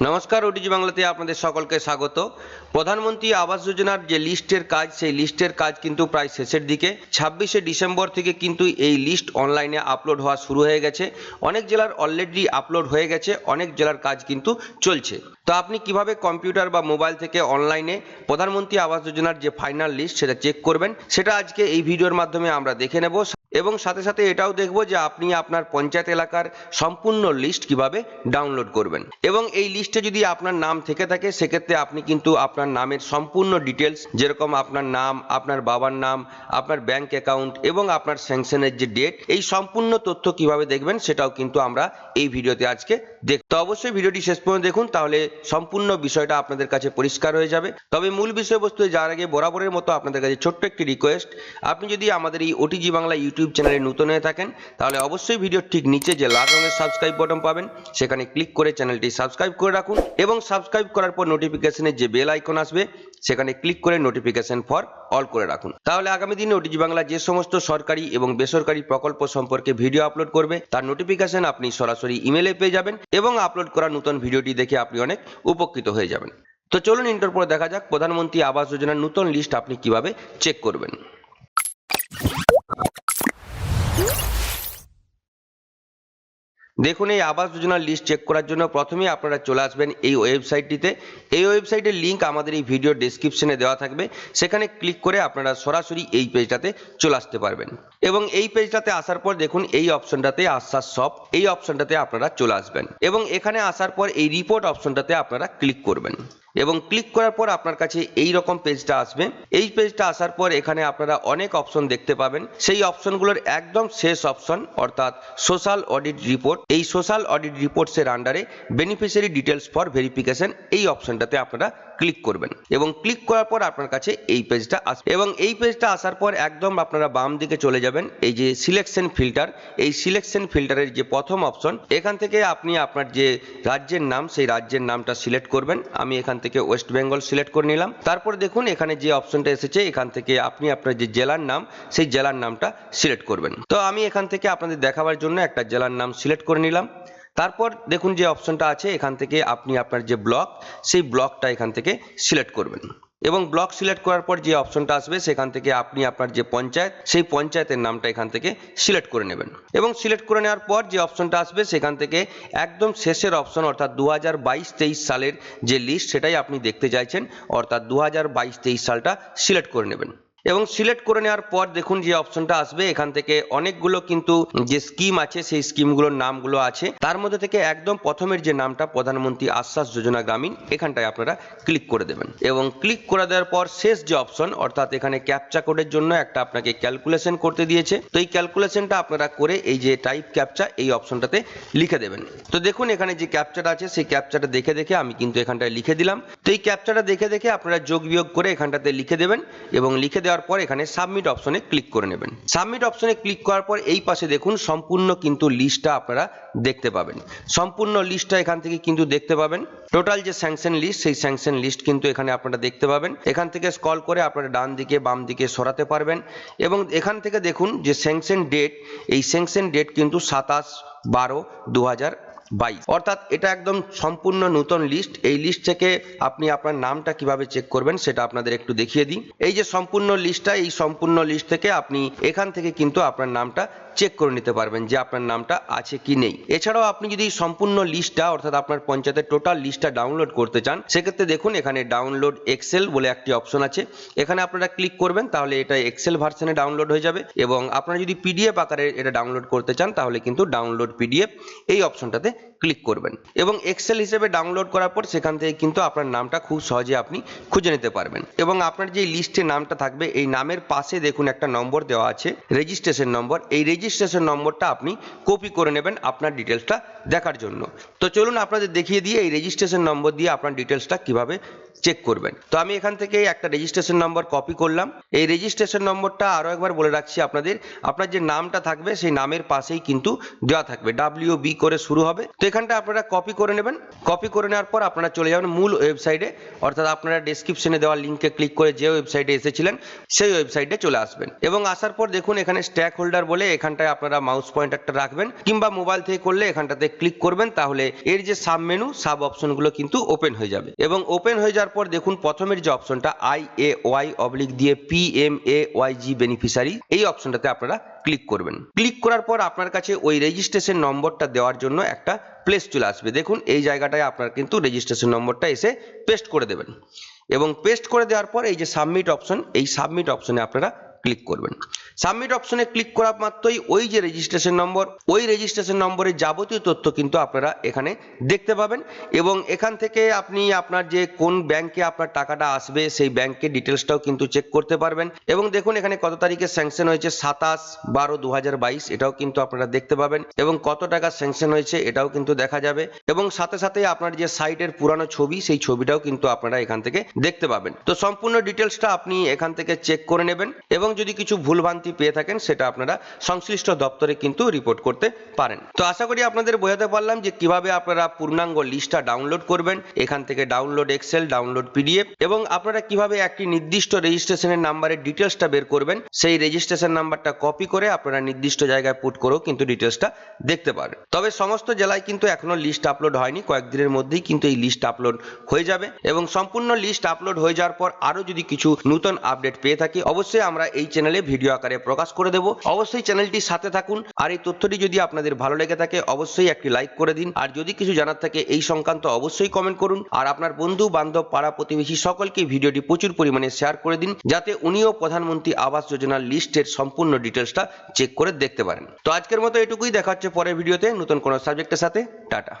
নমস্কার, ওটিজি বাংলাতে আপনাদের সকলকে স্বাগত। প্রধানমন্ত্রী আবাস যোজনার যে লিস্টের কাজ, সেই লিস্টের কাজ কিন্তু প্রায় শেষের দিকে। ছাব্বিশে ডিসেম্বর থেকে কিন্তু এই লিস্ট অনলাইনে আপলোড হওয়া শুরু হয়ে গেছে। অনেক জেলার অলরেডি আপলোড হয়ে গেছে, অনেক জেলার কাজ কিন্তু চলছে। তো আপনি কীভাবে কম্পিউটার বা মোবাইল থেকে অনলাইনে প্রধানমন্ত্রী আবাস যোজনার যে ফাইনাল লিস্ট সেটা চেক করবেন, সেটা আজকে এই ভিডিওর মাধ্যমে আমরা দেখে নেব। এবং সাথে সাথে এটাও দেখব যে আপনি আপনার পঞ্চায়েত এলাকার সম্পূর্ণ লিস্ট কীভাবে ডাউনলোড করবেন। এবং এই লিস্টে যদি আপনার নাম থেকে থাকে, সেক্ষেত্রে আপনি কিন্তু আপনার নামের সম্পূর্ণ ডিটেলস যেরকম আপনার নাম, আপনার বাবার নাম, আপনার ব্যাংক অ্যাকাউন্ট এবং আপনার স্যাংশনের যে ডেট এই সম্পূর্ণ তথ্য কীভাবে দেখবেন সেটাও কিন্তু আমরা এই ভিডিওতে আজকে দেখ তো অবশ্যই ভিডিওটি শেষ পর্যন্ত দেখুন, তাহলে সম্পূর্ণ বিষয়টা আপনাদের কাছে পরিষ্কার হয়ে যাবে। তবে মূল বিষয়বস্তু যাওয়ার আগে বরাবরের মতো আপনাদের কাছে ছোট্ট একটি রিকোয়েস্ট আপনি যদি আমাদের এই ওটিজি বাংলা ইউটিউব চ্যানেলে নতুন হয়ে থাকেন, তাহলে অবশ্যই ভিডিওর ঠিক নিচে যে লাল রঙের সাবস্ক্রাইব বাটন পাবেন, সেখানে ক্লিক করে চ্যানেলটি সাবস্ক্রাইব করে রাখুন এবং সাবস্ক্রাইব করার পর নোটিফিকেশনের যে বেল আইকন আসবে, সেখানে ক্লিক করে নোটিফিকেশন ফর অল করে রাখুন। তাহলে আগামী দিনে ওটিজি বাংলা যে সমস্ত সরকারি এবং বেসরকারি প্রকল্প সম্পর্কে ভিডিও আপলোড করবে, তার নোটিফিকেশন আপনি সরাসরি ইমেলে পেয়ে যাবেন এবং আপলোড করা নতুন ভিডিওটি দেখে আপনি অনেক উপকৃত হয়ে যাবেন। তো চলুন ইন্টার পরে দেখা যাক, প্রধানমন্ত্রী আবাস যোজনার নতুন লিস্ট আপনি কীভাবে চেক করবেন। দেখুন, এই আবাস যোজনার লিস্ট চেক করার জন্য প্রথমেই আপনারা চলে আসবেন এই ওয়েবসাইটটিতে এই ওয়েবসাইটের লিঙ্ক আমাদের এই ভিডিও ডিসক্রিপশনে দেওয়া থাকবে। সেখানে ক্লিক করে আপনারা সরাসরি এই পেজটাতে চলে আসতে পারবেন। এবং এই পেজটাতে আসার পর দেখুন, এই অপশনটাতে আশ্বাস সব, এই অপশনটাতে আপনারা চলে আসবেন। এবং এখানে আসার পর এই রিপোর্ট অপশনটাতে আপনারা ক্লিক করবেন। এবং ক্লিক করার পর আপনার কাছে এই রকম পেজটা আসবে। এই পেজটা আসার পর এখানে আপনারা অনেক অপশন দেখতে পাবেন। সেই অপশনগুলোর একদম শেষ অপশন অর্থাৎ সোশ্যাল অডিট রিপোর্ট এই সোশ্যাল অডিট রিপোর্টসের আন্ডারে বেনিফিশিয়ারি ডিটেলস ফর ভেরিফিকেশন এই অপশনটাতে আপনারা ক্লিক করবেন। এবং ক্লিক করার পর আপনার কাছে এই পেজটা আসবে। এবং এই পেজটা আসার পর একদম আপনারা বাম দিকে চলে যাবেন। এই যে সিলেকশন ফিল্টার এই সিলেকশন ফিল্টারের যে প্রথম অপশন এখান থেকে আপনি আপনার যে রাজ্যের নাম, সেই রাজ্যের নামটা সিলেক্ট করবেন। আমি এখান থেকে ওয়েস্ট বেঙ্গল সিলেক্ট করে নিলাম। তারপর দেখুন, এখানে যে অপশনটা এসেছে, এখান থেকে আপনি আপনার যে জেলার নাম, সেই জেলার নামটা সিলেক্ট করবেন। তো আমি এখান থেকে আপনাদের দেখাবার জন্য একটা জেলার নাম সিলেক্ট করে নিলাম। তারপর দেখুন যে অপশনটা আছে, এখান থেকে আপনি আপনার যে ব্লক সেই ব্লকটা এখান থেকে সিলেক্ট করবেন। এবং ব্লক সিলেক্ট করার পর যে অপশনটা আসবে, সেখান থেকে আপনি আপনার যে পঞ্চায়েত, সেই পঞ্চায়েতের নামটা এখান থেকে সিলেক্ট করে নেবেন। এবং সিলেক্ট করে নেওয়ার পর যে অপশনটা আসবে, সেখান থেকে একদম শেষের অপশন, অর্থাৎ দু হাজার সালের যে লিস্ট সেটাই আপনি দেখতে চাইছেন, অর্থাৎ দু হাজার সালটা সিলেক্ট করে নেবেন। এবং সিলেক্ট করে নেওয়ার পর দেখুন যে অপশনটা আসবে, এখান থেকে অনেকগুলো কিন্তু যে স্কিম আছে, সেই স্কিমগুলোর নামগুলো আছে। তার মধ্যে থেকে একদম প্রথমের যে নামটা, প্রধানমন্ত্রী আশ্বাস যোজনা গ্রামীণ, এখানটায় আপনারা ক্লিক করে দেবেন। এবং ক্লিক করে দেওয়ার পর শেষ যে অপশন, অর্থাৎ এখানে ক্যাপচা কোডের জন্য একটা আপনাকে ক্যালকুলেশন করতে দিয়েছে। তো এই ক্যালকুলেশনটা আপনারা করে এই যে টাইপ ক্যাপচা, এই অপশনটাতে লিখে দেবেন। তো দেখুন এখানে যে ক্যাপচাটা আছে, সেই ক্যাপচাটা দেখে দেখে আমি কিন্তু এখানটায় লিখে দিলাম। তো এই ক্যাপচাটা দেখে দেখে আপনারা যোগ বিয়োগ করে এখানটাতে লিখে দেবেন এবং লিখে দেওয়ার পর এখানে সাবমিট অপশনে ক্লিক করে নেবেন। সাবমিট অপশনে ক্লিক করার পর এই পাশে দেখুন সম্পূর্ণ কিন্তু লিস্টটা আপনারা দেখতে পাবেন। সম্পূর্ণ লিস্টটা এখান থেকে কিন্তু দেখতে পাবেন। টোটাল যে স্যাংশন লিস্ট সেই স্যাংশন লিস্ট কিন্তু এখানে আপনারা দেখতে পাবেন। এখান থেকে স্কল করে আপনারা ডান দিকে, বাম দিকে সরাতে পারবেন এবং এখান থেকে দেখুন যে স্যাংশন ডেট এই স্যাংশন ডেট কিন্তু সাতাশ বারো দু বাইশ অর্থাৎ এটা একদম সম্পূর্ণ নতুন লিস্ট এই লিস্ট থেকে আপনি আপনার নামটা কীভাবে চেক করবেন সেটা আপনাদের একটু দেখিয়ে দিই। এই যে সম্পূর্ণ লিস্টটা এই সম্পূর্ণ লিস্ট থেকে আপনি এখান থেকে কিন্তু আপনার নামটা চেক করে নিতে পারবেন যে আপনার নামটা আছে কি নেই। এছাড়াও আপনি যদি সম্পূর্ণ লিস্টটা অর্থাৎ আপনার পঞ্চায়েতের টোটাল লিস্টটা ডাউনলোড করতে চান, সেক্ষেত্রে দেখুন এখানে ডাউনলোড এক্সেল বলে একটি অপশন আছে। এখানে আপনারা ক্লিক করবেন, তাহলে এটা এক্সেল ভার্সনে ডাউনলোড হয়ে যাবে এবং আপনারা যদি পিডিএফ আকারে এটা ডাউনলোড করতে চান, তাহলে কিন্তু ডাউনলোড পিডিএফ এই অপশনটাতে ক্লিক করবেন। এবং এক্সেল হিসেবে ডাউনলোড করার পর সেখান থেকে কিন্তু আপনার নামটা খুব সহজে আপনি খুঁজে নিতে পারবেন। এবং আপনার যে লিস্টে নামটা থাকবে, এই নামের পাশে দেখুন একটা নম্বর দেওয়া আছে রেজিস্ট্রেশন নম্বর এই রেজিস্ট্রেশন নম্বরটা আপনি কপি করে নেবেন আপনার ডিটেলসটা দেখার জন্য। তো চলুন আপনাদের দেখিয়ে দিয়ে এই রেজিস্ট্রেশন নম্বর দিয়ে আপনার ডিটেলসটা কীভাবে চেক করবেন। তো আমি এখান থেকে একটা রেজিস্ট্রেশন নম্বর কপি করলাম। এই রেজিস্ট্রেশন নম্বরটা আরও একবার বলে রাখছি আপনাদের। আপনার যে নামটা থাকবে, সেই নামের পাশেই কিন্তু দেওয়া থাকবে। ডাব্লিউ বি করে শুরু হবে। তো এখানটা আপনারা কপি করে নেবেন। কপি করে নেওয়ার পর আপনারা চলে যাবেন মূল ওয়েবসাইটে অর্থাৎ আপনারা ডেসক্রিপশনে দেওয়া লিঙ্কে ক্লিক করে যে ওয়েবসাইটে এসেছিলেন, সেই ওয়েবসাইটে চলে আসবেন। এবং আসার পর দেখুন, এখানে স্ট্যাক হোল্ডার বলে এখানটায় আপনারা মাউস পয়েন্টারটা রাখবেন। কিংবা মোবাইল থেকে করলে এখানটাতে ক্লিক করবেন, তাহলে এর যে সাব মেনু সাব অপশনগুলো কিন্তু ওপেন হয়ে যাবে। এবং ওপেন হয়ে যাওয়ার পর দেখুন প্রথমের যে অপশনটা আই এ ওয়াই অবলিক দিয়ে P M A Y G beneficiary এই অপশনটাতে আপনারা ক্লিক করবেন। ক্লিক করার পর আপনার কাছে ওই রেজিস্ট্রেশন নম্বরটা দেওয়ার জন্য একটা প্লেস চলে আসবে। দেখুন, এই জায়গাটায় আপনার কিন্তু রেজিস্ট্রেশন নম্বরটা এসে পেস্ট করে দেবেন। এবং পেস্ট করে দেওয়ার পর এই যে সাবমিট অপশন এই সাবমিট অপশনে আপনারা ক্লিক করবেন। সাবমিট অপশনে ক্লিক করা মাত্রই ওই যে রেজিস্ট্রেশন নম্বর ওই রেজিস্ট্রেশন নম্বরের যাবতীয় তথ্য কিন্তু আপনারা এখানে দেখতে পাবেন এবং এখান থেকে আপনি আপনার যে কোন ব্যাংকে আপনার টাকাটা আসবে সেই ব্যাংকের ডিটেলসটাও কিন্তু চেক করতে পারবেন এবং দেখুন এখানে কত তারিখে স্যাংশন হয়েছে? সাতাশ বারো দু এটাও কিন্তু আপনারা দেখতে পাবেন এবং কত টাকা স্যাংশন হয়েছে এটাও কিন্তু দেখা যাবে এবং সাথে সাথে আপনার যে সাইটের পুরানো ছবি, সেই ছবিটাও কিন্তু আপনারা এখান থেকে দেখতে পাবেন। তো সম্পূর্ণ ডিটেলসটা আপনি এখান থেকে চেক করে নেবেন এবং যদি কিছু ভুলভ্রান্তি পেয়ে থাকেন, সেটা আপনারা সংশ্লিষ্ট দপ্তরে কিন্তু রিপোর্ট করতে পারেন। তো আশা করি আপনাদের বোঝাতে পারলাম যে কীভাবে আপনারা পূর্ণাঙ্গ লিস্টটা ডাউনলোড করবেন, এখান থেকে ডাউনলোড এক্সেল ডাউনলোড পিডিএফ এবং আপনারা কীভাবে একটি নির্দিষ্ট রেজিস্ট্রেশনের নাম্বারের ডিটেলসটা বের করবেন, সেই রেজিস্ট্রেশন নাম্বারটা কপি করে আপনারা নির্দিষ্ট জায়গায় পুট করেও কিন্তু ডিটেলসটা দেখতে পারেন। তবে সমস্ত জেলায় কিন্তু এখনও লিস্ট আপলোড হয়নি, কয়েকদিনের মধ্যেই কিন্তু এই লিস্ট আপলোড হয়ে যাবে, এবং সম্পূর্ণ লিস্ট আপলোড হয়ে যাওয়ার পর আরও যদি কিছু নতুন আপডেট পেয়ে থাকি, অবশ্যই আমরা এই চ্যানেলে ভিডিও আকারে প্রকাশ করে দেব। অবশ্যই চ্যানেলটির সাথে থাকুন। আর এই তথ্যটি যদি আপনাদের ভালো লেগে থাকে, অবশ্যই একটি লাইক করে দিন। আর যদি কিছু জানার থাকে এই সংক্রান্ত, অবশ্যই কমেন্ট করুন। আর আপনার বন্ধু, বান্ধব, পাড়া প্রতিবেশী সকলকে ভিডিওটি প্রচুর পরিমাণে শেয়ার করে দিন, যাতে উনিও প্রধানমন্ত্রী আবাস যোজনার লিস্টের সম্পূর্ণ ডিটেলসটা চেক করে দেখতে পারেন। তো আজকের মতো এটুকুই। দেখা হচ্ছে পরের ভিডিওতে নতুন কোনো সাবজেক্টের সাথে। টাটা।